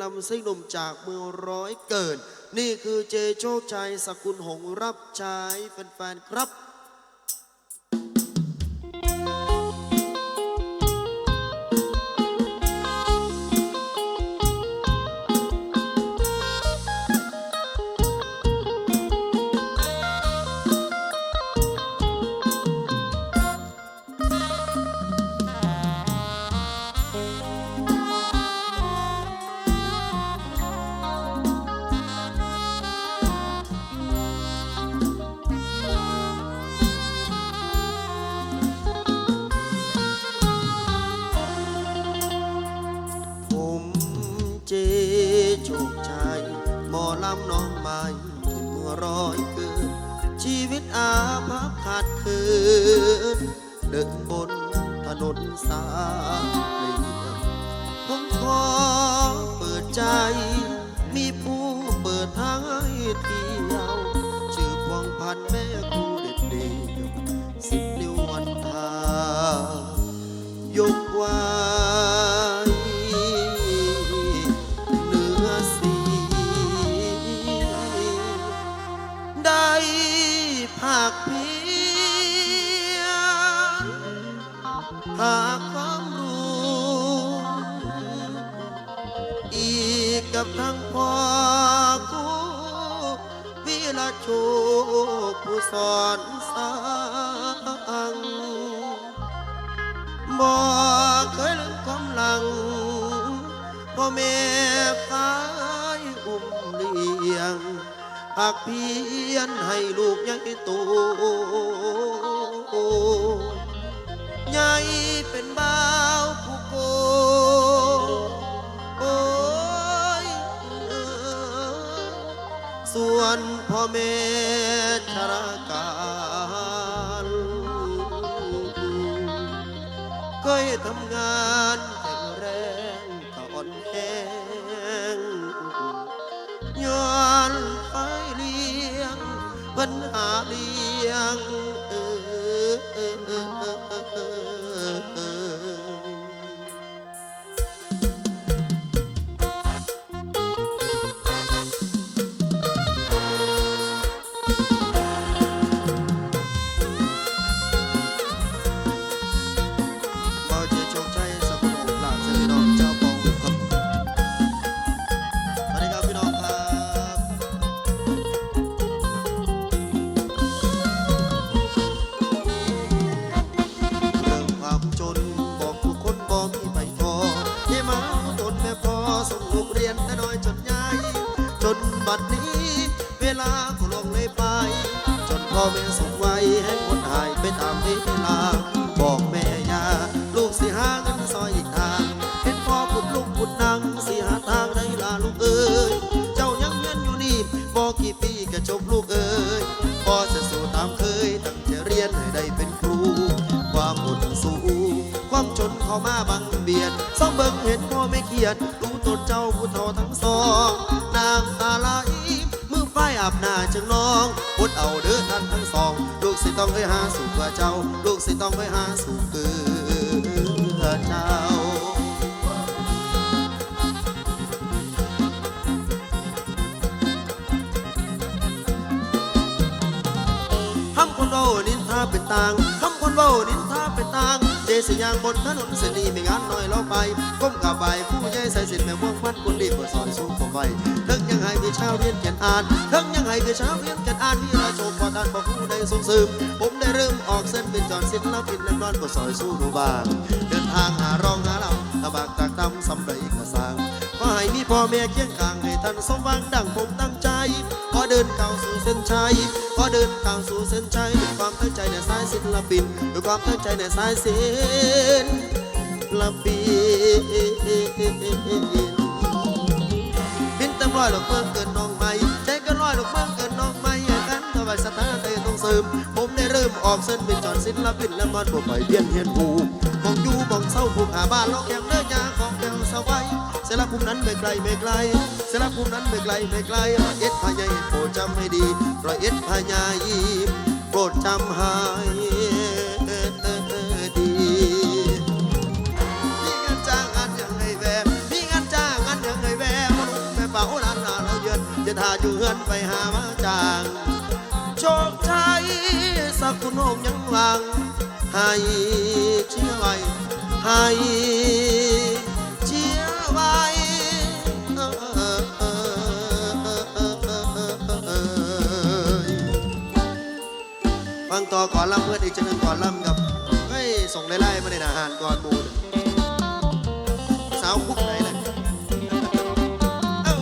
ลำซิ่งหนุ่มจากเมืองร้อยเกิด นี่คือเจโชคชัยสกุลหงรับใช้แฟนๆครับ หมาน้องใหม่เมื่อร้อยเกิดชีวิตอาภัพขาดคืน เดินบนถนนสายเลี่ยมผมขอเปิดใจมีผู้ ชคผู้สอนสั่งบ่เคยลืมความหลังพ่อแม่ฟ้ายอุ้มเลี้ยงหากเพียนให้ลูกใหญ่โตใหญ่เป็นบ่าว พ่อแม่ชราการเคยทำงานแข็งแรงก็อ่อนแห้งย้อนไปเลี้ยงเพันหาเลี้ยง กกี่ปีก็จบลูกเอ้ยพ่อจะสู้ตามเคยตั้งใจเรียนให้ได้เป็นครู ความอดสู้ความจนเข้ามาบังเบียดสองเบิ่งเห็นพ่อไม่เขียดรู้ตนเจ้าผู้เฒ่าทั้งสอง นางตาไหลมือไฟอาบหน้าจึงน้องอดเอาเด้อท่านทั้งสอง ลูกสิต้องไปหาสู่เพื่อเจ้า ลูกสิต้องไปหาสู่เพื่อเจ้า นินทาเป็นต่างคำคนเว้านินทาเป็นต่างเจสยางบนถนนเสนีไม่งานน้อยเราไปก้มกับใบผู้ใหญ่ใส่สินแม่ม่วงพันคนดีกว่าซอยสู้ผมไว้เทิงยังไงพี่ชาวเรียนเขียนอ่านเทิงยังไงพี่ชาวเรียนเขียนอ่านนี่ราโชคพอท่านบอกผู้ใดทรงซึมผมได้เริ่มออกเส้นเป็นจอนศิทธิ์แลปินและนอนบนซอยสู้หนูบ้างเดินทางหารองหาเราตะบากตากตำสำไรกระสัง ขอให้มีพ่อแม่เคียงข้างให้ท่านสมหวังดังผมตั้งใจ ขอเดินก้าวสู่เส้นชัย ขอเดินก้าวสู่เส้นชัยด้วยความตั้งใจในสายศิลปินด้วยความตั้งใจในสายศิลปินบินเต็มร้อยดอกเมืองเกินน้องใหม่ใจกินร้อยดอกเมืองเกินน้องใหม่กันถวายสถานใจต้องเสริม ผมได้เริ่มออกเส้นเป็นจอนศิลปินและมันบ่ไปเบี้ยนเฮียนผูมองอยู่มองเศร้าผูกหาบ้านลอกแกมเนื้อยาของ สยหลักภูมินั้นไม่ไกลไม่ไกลเสยหลักภูมินั้นไม่ไกลไม่ไกลร้อยเอ็ดพายายโปรดจำให้ดีร้อยเอ็ดพายายโปรดจำให้ดีมีงานจ้างงานยังไงแวมมีงานจ้างงานยังไงแวมสิทาอยู่เฮือนไปหามาจางโชคชัยสักคุณโฮมยังหวังให้เชื่อไว้ให้ ฟังต่อก่อนลำเพื่อนอีกจะนึงก่อนลำกับเฮ้ยส่งไล่ๆมาในอาหารก่อนหมูน่ะสาวคุกไหนเลยเอ้า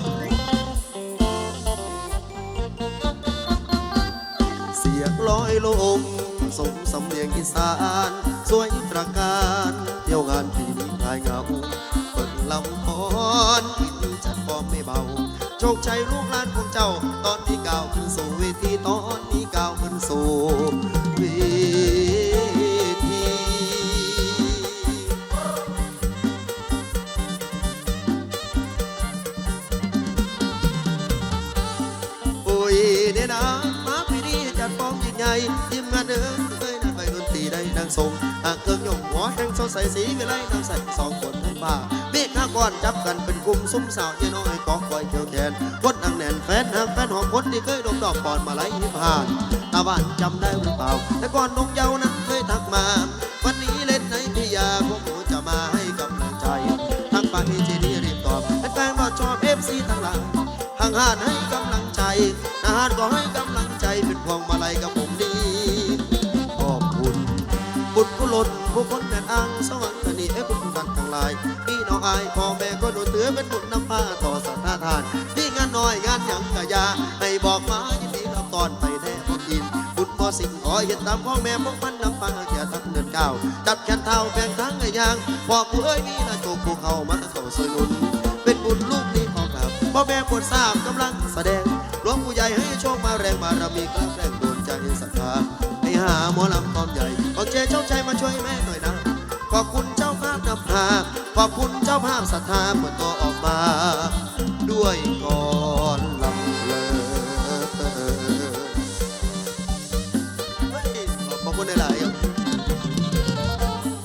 เสียงลอยลมสมสำเนียงอีสานสวยตระการเที่ยวงานปีนี้คลายเงาเปิดลำพอนกินจัดฟอมไม่เบาโชคชัยลูกหลานของเจ้า ตอนนี้ก้าวขึ้นสู่เวทีตอนนี้ก้าวขึ้นสู่ เดินเคยนั่งไปดนตรีได้นางทรงอ่างเครื่องยงหัวแห่งสดใสสีวิไลนางใส่สองคนให้บ้าเมฆข้าก้อนจับกันเป็นกลุ่มซุ้มสาวเยน้อยกอกคอยเกี่ยวแขนคนอังแน่นแฟนหักแฟนหอมคนที่เคยดมดอกก่อนมาไล่ผ่านตาบ้านจำได้หรือเปล่า แต่ก่อนนงเยาวนั้นเคยทักมา วันนี้เล่นในพิยาพวกหนูจะมาให้กำลังใจทักไปเจดีรีบตอบแฟนๆว่าชอบเอฟซีทั้งหลังห่างหานให้กำลังใจนาหานก็ให้กำลังใจเป็นพวงมาลัยกับผม บุญกุลนผู้คนแม่นอ่างสวรรค์นีเอ้คุณบันทั้งหลายพี่น้องอายพ่อแม่ก็โดนเตือเป็นบุญนำพาต่อสัทธาทานที่งานน้อยงานหยังกะยาให้บอกมายินดีรับตอนไปแน่พอกินบุญพอสิ่งขอเห็นตามพ่อแม่พวกมันนำพาแก่ทั้งเดินก้าวจับแขนเท้าแบ่งทั้งไอ้ยางพ่อกูเอ้ยมีนะโจกกูเขามาเข้าสนุนเป็นบุญลูกนี้ของครับพ่อแม่ปวดทราบกำลังแสดงหลวงผู้ใหญ่ให้โชคมาแรงบารมีกล้าแรงโดนใจศรัทธาให้หาหมอลำตอนใหญ่ เจ้าภาพศรัทธาเมื่อตัวออกมา ด้วยก่อนลำเลอเฮ้ยขอบคุณหลายๆครับ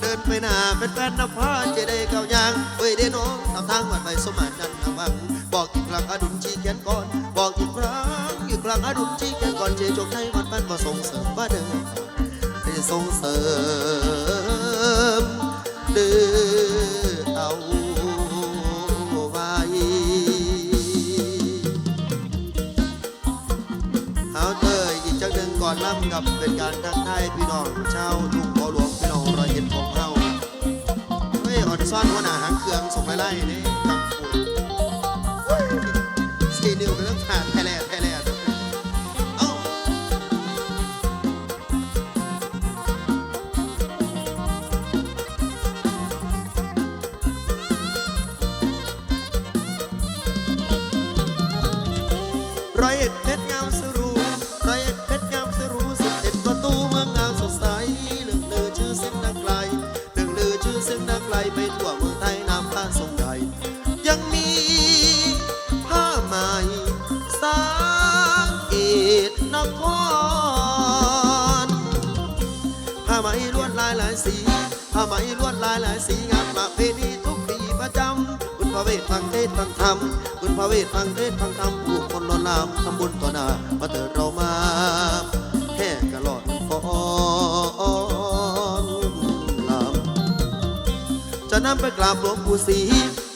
เดินไปหน้าเป็นแฟนนภาจะได้เก้ายางเฮ้ยเด้น้องทำทางวันไปสมานนันทวัง บอกอีกครั้งอดุลชี้เขียนก่อน บอกอีกครั้งอีกครั้งอดุลชี้เขียนก่อนเจจงใจมันมันมาส่งเสริมว่าเดิมได้ส่งเสริมเดือเอา เอาเตยอีกจังหนึ่งก่อนล่ำกับเป็นการทักทายพี่น้องชาวทุ่งบ่อหลวงพี่น้องรอยเห็นของเฮาเฮ้ยออนซ่อนหัวหน้าหางเครื่องส่งไล่ไล่นี่ ไกลไปทั่วเมืองไทยน้ำผ้าทรงใหญ่ยังมีผ้าไหมสางเอ็ดนครผ้าไหมลวดลายหลายสีผ้าไหมลวดลายหลายสีงามประเพณีทุกปีประจำคุณพระเวทฟังเทศฟังธรรมคุณพระเวทฟังเทศฟังธรรมผู้คนล้นหลามทำบุญต่อหน้ามาเถิดเรามาำจะนำไปกราบหลวงปู่ศรี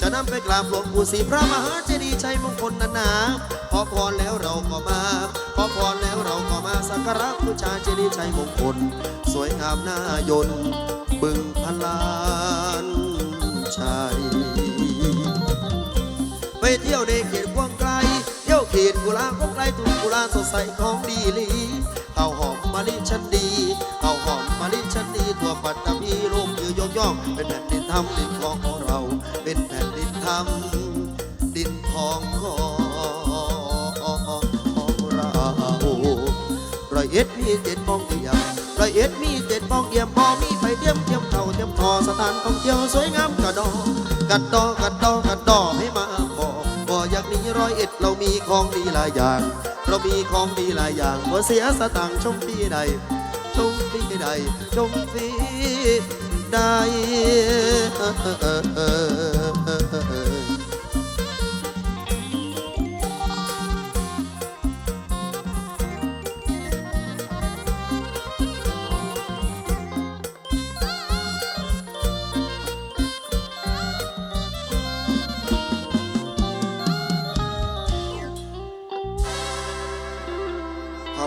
จะนำไปกราบหลวงปู่ศรีพระมหาเจดีย์ชัยมงคลนานาขอพรแล้วเราก็มาขอพรแล้วเราก็มาสักการะบูชาเจดีย์ชัยมงคล สวยงามน่ายนบึงพลานชัยไปเที่ยวในเขตกว้างไกลเที่ยวเขตกุลาก็ไกลทุ่งกุลาสดใสของดีลีข้าหอมมะลิชันดีข้าหอมมะลิชันดี ทั่วปัตตานีโลกยือยกย่อง เป็นแผ่นดินธรรมดินทองของเรา เป็นแผ่นดินธรรมดินทองของเราร้อยเอ็ดมีเจ็ดปองเอี่ยมร้อยเอ็ดมีเจ็ดปองเอี่ยมพอมีไปเทียมเทียมเท่าเทียมทอสถานท่องเที่ยวสวยงามกระดอกัดดอกัดดอกัดดอให้มาบอกบ่อยากหนีร้อยเอ็ดเรามีของดีหลายอย่าง เรามีของดีหลายอย่างบ่เสียสตังค์ชมฟรีใดชมฟรีใด ชมสีได้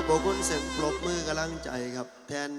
ขอบคุณเสียงปรบมือกำลังใจครับแทน